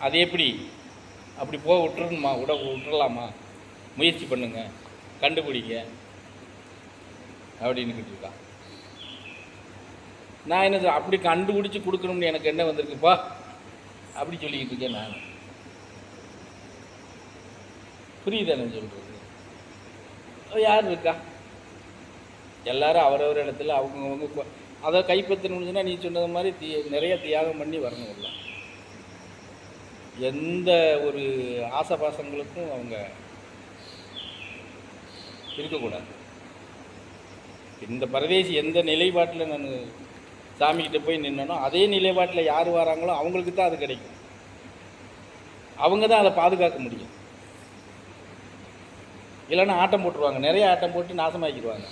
அது எப்படி? அப்படி போக விட்டுறணுமா? விட விட்டுறலாமா? முயற்சி பண்ணுங்க. கண்டுபிடிங்க. அப்படின்னு இருக்கான் நான் என்ன அப்படி கண்டுபிடிச்சி கொடுக்கணும்னு எனக்கு என்ன வந்திருக்குப்பா? அப்படி சொல்லிக்கிட்டு இருக்கேன் நான். புரியுதா நான் சொல்கிறது யார் இருக்கா? எல்லாரும் அவரவர் இடத்துல அவங்கவுங்க அதை கைப்பற்றணும்னு நீ சொன்னது மாதிரி தீ நிறைய தியாகம் பண்ணி வரணும் உள்ள. எந்த ஒரு ஆசபாசங்களுக்கும் அவங்க இருக்கக்கூடாது. இந்த பரதேசி எந்த நிலைப்பாட்டில் நான் சாமிக்கிட்ட போய் நின்னனோ அதே நிலைப்பாட்டில் யார் வராங்களோ அவங்களுக்கு தான் அது கிடைக்கும். அவங்க தான் அதை பாதுகாக்க முடியும். இல்லைன்னா ஆட்டம் போட்டுருவாங்க. நிறைய ஆட்டம் போட்டு நாசமாக்கிடுவாங்க.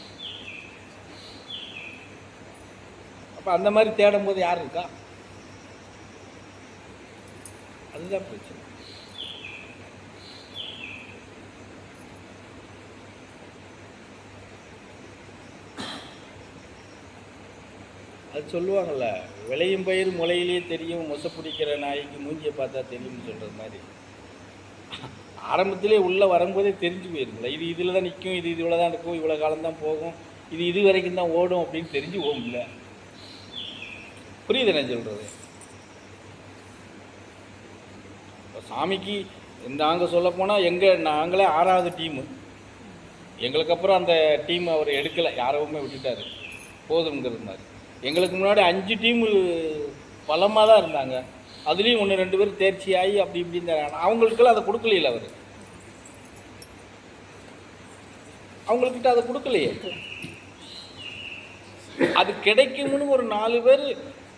அப்போ அந்த மாதிரி தேடும் போது யார் இருக்கா? அதுதான் பிரச்சனை. அது சொல்லுவாங்கல்ல விளையும் பயிர் முளையிலேயே தெரியும் மொசை பிடிக்கிற நாய்க்கு மூஞ்சியை பார்த்தா தெரியும்னு சொல்கிறது மாதிரி. ஆரம்பத்திலே உள்ளே வரும்போதே தெரிஞ்சு போயிருங்களா இது இதில் தான் நிற்கும் இது இவ்வளோ தான் இருக்கும் இவ்வளோ காலம் தான் போகும் இது இது வரைக்கும் தான் ஓடும் அப்படின்னு தெரிஞ்சு போகும்ல. புரியுது நான் சொல்கிறது இப்போ சாமிக்கு நாங்கள் சொல்ல போனால் எங்கள் நாங்களே ஆறாவது டீமு எங்களுக்கு அப்புறம் அந்த டீம் அவர் எடுக்கலை. யாரவுமே விட்டுட்டாரு. போதுங்கிறது மாதிரி. எங்களுக்கு முன்னாடி அஞ்சு டீமு பலமாக தான் இருந்தாங்க. அதுலேயும் ஒன்று ரெண்டு பேர் தேர்ச்சி ஆகி அப்படி இப்படி இருந்தாங்க அவங்களுக்கெல்லாம் அதை கொடுக்கலையில அவர். அவங்கக்கிட்ட அதை கொடுக்கலையே. அது கிடைக்கும்னு ஒரு நாலு பேர்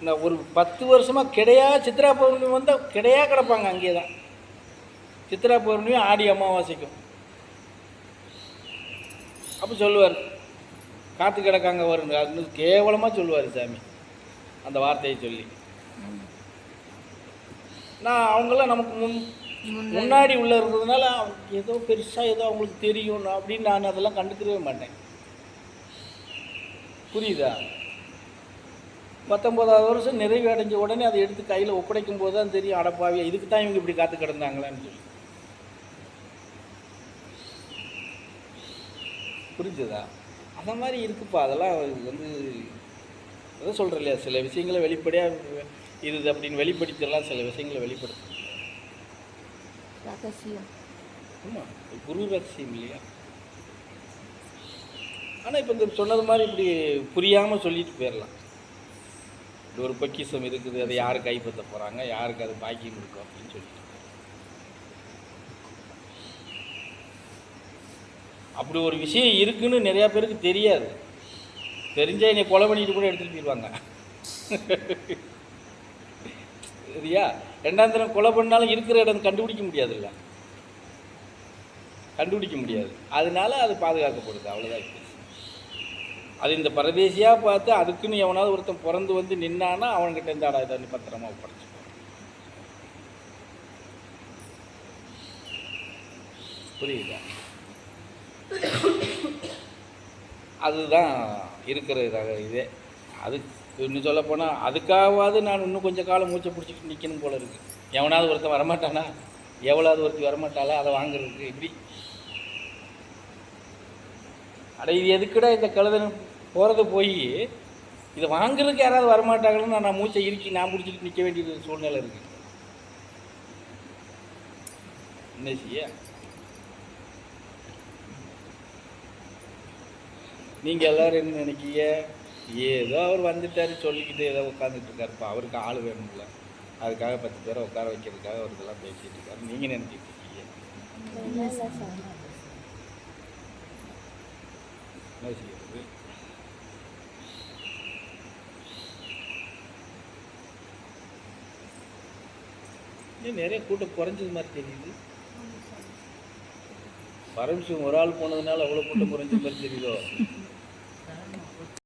இந்த ஒரு பத்து வருஷமாக கிடையா சித்ரா பௌர்ணமி வந்தால் கிடையா கிடப்பாங்க அங்கேயே தான் சித்ரா பௌர்ணமி ஆடி அமாவாசைக்கும். அப்போ சொல்லுவார் காத்து கிடக்காங்க வருங்க அது கேவலமாக சொல்லுவார் சாமி. அந்த வார்த்தையை சொல்லி. நான் அவங்களாம் நமக்கு முன் முன்னாடி. உள்ள இருந்ததுனால அவங்க ஏதோ பெருசாக ஏதோ அவங்களுக்கு தெரியும் அப்படின்னு நான் அதெல்லாம் கண்டுக்கவே மாட்டேன். புரியுதா? பத்தொம்போதாவது வருஷம் நிறைவு அடைஞ்ச உடனே அதை எடுத்து கையில் ஒப்படைக்கும் போது தான் தெரியும் அடப்பாவியா இதுக்கு தான் இவங்க இப்படி காத்து கிடந்தாங்களான்னு சொல்லி. புரிஞ்சுதா? அந்த மாதிரி இருக்குப்பா அதெல்லாம் வந்து அதான் சொல்கிறேன் இல்லையா சில விஷயங்களை வெளிப்படையாக இது அப்படின்னு வெளிப்படுத்தலாம் சில விஷயங்களை வெளிப்படுத்தும் ரகசியம். ஆமாம் குரு ரகசியம் இல்லையா? ஆனால் இப்போ இந்த சொன்னது மாதிரி இப்படி புரியாமல் சொல்லிட்டு போயிடலாம். இது ஒரு பொக்கிஷம் இருக்குது அதை யார் கைப்பற்ற போகிறாங்க யாருக்கு அது பாக்கியம் கொடுக்கும் அப்படின்னு சொல்லிட்டு. அப்படி ஒரு விஷயம் இருக்குன்னு நிறையா பேருக்கு தெரியாது. தெரிஞ்சால் என்னை கொலை பண்ணிட்டு கூட எடுத்துகிட்டு போயிடுவாங்க சரியா? ரெண்டாம் தரம் கொலை பண்ணாலும் இருக்கிற இடம் கண்டுபிடிக்க முடியாதுல்ல. கண்டுபிடிக்க முடியாது. அதனால அது பாதுகாக்கப்படுது. அவ்வளோதான் அது இந்த பரதேசியாக பார்த்து அதுக்குன்னு எவனாவது ஒருத்தன் பிறந்து வந்து நின்னான்னா அவன்கிட்ட இந்த ஆடா இதை பத்திரமா படைச்சு புரியுதா? அதுதான் இருக்கிற இதாக இதே. அது இன்னும் சொல்லப்போனால் அதுக்காகவாது நான் இன்னும் கொஞ்சம் காலம் மூச்சை பிடிச்சிட்டு நிற்கணும் போல இருக்குது எவனாவது ஒருத்தன் வரமாட்டானா? எவ்வளோது ஒருத்தி வரமாட்டாளா? அதை வாங்குறதுக்கு இப்படி. அட இது எதுக்குடா இந்த கழுதன் போகிறது போய்? இதை வாங்குறதுக்கு யாராவது வரமாட்டாங்கன்னு நான் மூச்சை இறுக்கி நான் பிடிச்சிட்டு நிற்க வேண்டிய சூழ்நிலை இருக்குது என்ன செய்ய? நீங்கள் எல்லோரும் என்ன நினைக்கிங்க ஏதோ அவர் வந்துட்டாரு சொல்லிக்கிட்டு ஏதோ உட்காந்துட்டு இருக்காருப்பா அவருக்கு ஆள் வேணும்ல. அதுக்காக பத்து பேரை உட்கார வைக்கிறதுக்காக அவர் இதெல்லாம் பேசிகிட்டு இருக்காரு நீங்கள் நினைச்சிட்டு இருக்கீங்க என்ன செய்யறது? ஏன் நிறைய கூட்டம் குறைஞ்சது மாதிரி தெரியுது. பரமசிவம் ஒரு ஆள் போனதுனால அவ்வளோ கூட்டம் குறைஞ்ச மாதிரி தெரியுதோ?